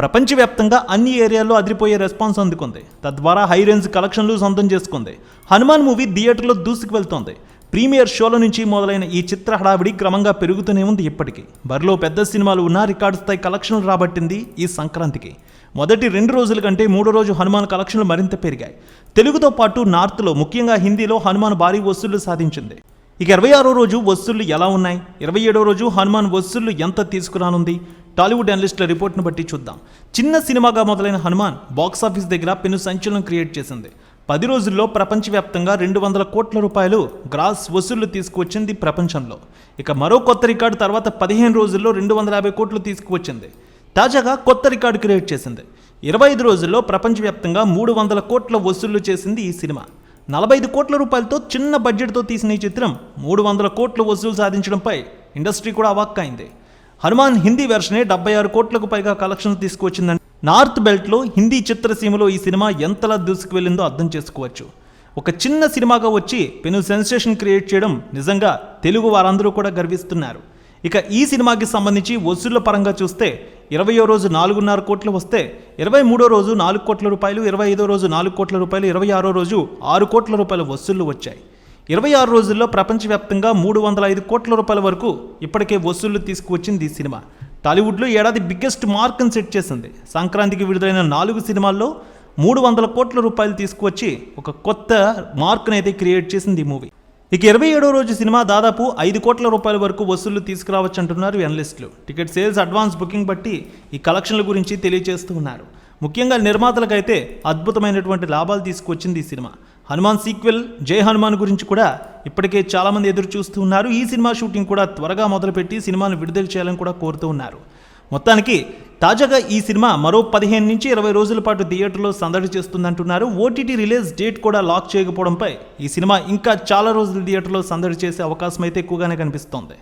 ప్రపంచవ్యాప్తంగా అన్ని ఏరియాల్లో అదిరిపోయే రెస్పాన్స్ అందుకుంది. తద్వారా హై రేంజ్ కలెక్షన్లు సొంతం చేసుకుంది. హనుమాన్ మూవీ థియేటర్లో దూసుకు వెళ్తోంది. ప్రీమియర్ షోల నుంచి మొదలైన ఈ చిత్ర హడావిడి క్రమంగా పెరుగుతూనే ఉంది ఇప్పటికీ. బరిలో పెద్ద సినిమాలు ఉన్నా రికార్డు స్థాయి కలెక్షన్లు రాబట్టింది ఈ సంక్రాంతికి. మొదటి రెండు రోజుల కంటే మూడో రోజు హనుమాన్ కలెక్షన్లు మరింత పెరిగాయి. తెలుగుతో పాటు నార్త్లో ముఖ్యంగా హిందీలో హనుమాన్ భారీ వసూళ్ళు సాధించింది. ఇక ఇరవై ఆరో రోజు వసూళ్ళు ఎలా ఉన్నాయి? ఇరవై ఏడో రోజు హనుమాన్ వసూళ్ళు ఎంత తీసుకురానుంది? టాలీవుడ్ అనలిస్టుల రిపోర్ట్ను బట్టి చూద్దాం. చిన్న సినిమాగా మొదలైన హనుమాన్ బాక్సాఫీస్ దగ్గర పెను సంచలనం క్రియేట్ చేసింది. పది రోజుల్లో ప్రపంచవ్యాప్తంగా రెండు వందల కోట్ల రూపాయలు గ్రాస్ వసూళ్ళు తీసుకువచ్చింది ప్రపంచంలో. ఇక మరో కొత్త రికార్డు తర్వాత పదిహేను రోజుల్లో రెండు వందల యాభై కోట్లు తీసుకువచ్చింది. తాజాగా కొత్త రికార్డు క్రియేట్ చేసింది. ఇరవై ఐదు రోజుల్లో ప్రపంచవ్యాప్తంగా మూడు వందల కోట్ల వసూళ్ళు చేసింది ఈ సినిమా. నలభై ఐదు కోట్ల రూపాయలతో చిన్న బడ్జెట్తో తీసిన ఈ చిత్రం మూడు వందల కోట్ల వసూలు సాధించడంపై ఇండస్ట్రీ కూడా అవాక్కైంది. హనుమాన్ హిందీ వెర్షనే డెబ్బై ఆరు కోట్లకు పైగా కలెక్షన్ తీసుకువచ్చిందండి. నార్త్ బెల్ట్లో హిందీ చిత్రసీమలో ఈ సినిమా ఎంతలా దూసుకు వెళ్ళిందో అర్థం చేసుకోవచ్చు. ఒక చిన్న సినిమాగా వచ్చి పెను సెన్సేషన్ క్రియేట్ చేయడం నిజంగా తెలుగు వారందరూ కూడా గర్విస్తున్నారు. ఇక ఈ సినిమాకి సంబంధించి వసూళ్ళ పరంగా చూస్తే ఇరవయో రోజు నాలుగున్నర కోట్లు వస్తే ఇరవై మూడో రోజు నాలుగు కోట్ల రూపాయలు ఇరవై ఐదో రోజు నాలుగు కోట్ల రూపాయలు ఇరవై ఆరో రోజు ఆరు కోట్ల రూపాయల వసూళ్ళు వచ్చాయి. ఇరవై ఆరు రోజుల్లో ప్రపంచవ్యాప్తంగా మూడు వందల ఐదు కోట్ల రూపాయల వరకు ఇప్పటికే వసూళ్ళు తీసుకువచ్చింది ఈ సినిమా. టాలీవుడ్లో ఏడాది బిగ్గెస్ట్ మార్క్ని సెట్ చేసింది. సంక్రాంతికి విడుదలైన నాలుగు సినిమాల్లో మూడు వందల కోట్ల రూపాయలు తీసుకువచ్చి ఒక కొత్త మార్క్ని అయితే క్రియేట్ చేసింది ఈ మూవీ. ఇక ఇరవై ఏడో రోజు సినిమా దాదాపు ఐదు కోట్ల రూపాయల వరకు వసూళ్ళు తీసుకురావచ్చు అంటున్నారు ఎనలిస్టులు టికెట్ సేల్స్ అడ్వాన్స్ బుకింగ్ బట్టి ఈ కలెక్షన్ల గురించి తెలియజేస్తూ ఉన్నారు. ముఖ్యంగా నిర్మాతలకైతే అద్భుతమైనటువంటి లాభాలు తీసుకొచ్చింది ఈ సినిమా. హనుమాన్ సీక్వెల్ జై హనుమాన్ గురించి కూడా ఇప్పటికే చాలామంది ఎదురు చూస్తూ ఉన్నారు. ఈ సినిమా షూటింగ్ కూడా త్వరగా మొదలుపెట్టి సినిమాను విడుదల చేయాలని కూడా కోరుతూ ఉన్నారు. మొత్తానికి తాజాగా ఈ సినిమా మరో పదిహేను నుంచి ఇరవై రోజుల పాటు థియేటర్లో సందడి చేస్తుందంటున్నారు. ఓటీటీ రిలీజ్ డేట్ కూడా లాక్ చేయకపోవడంపై ఈ సినిమా ఇంకా చాలా రోజులు థియేటర్లో సందడి చేసే అవకాశం అయితే ఎక్కువగానే కనిపిస్తోంది.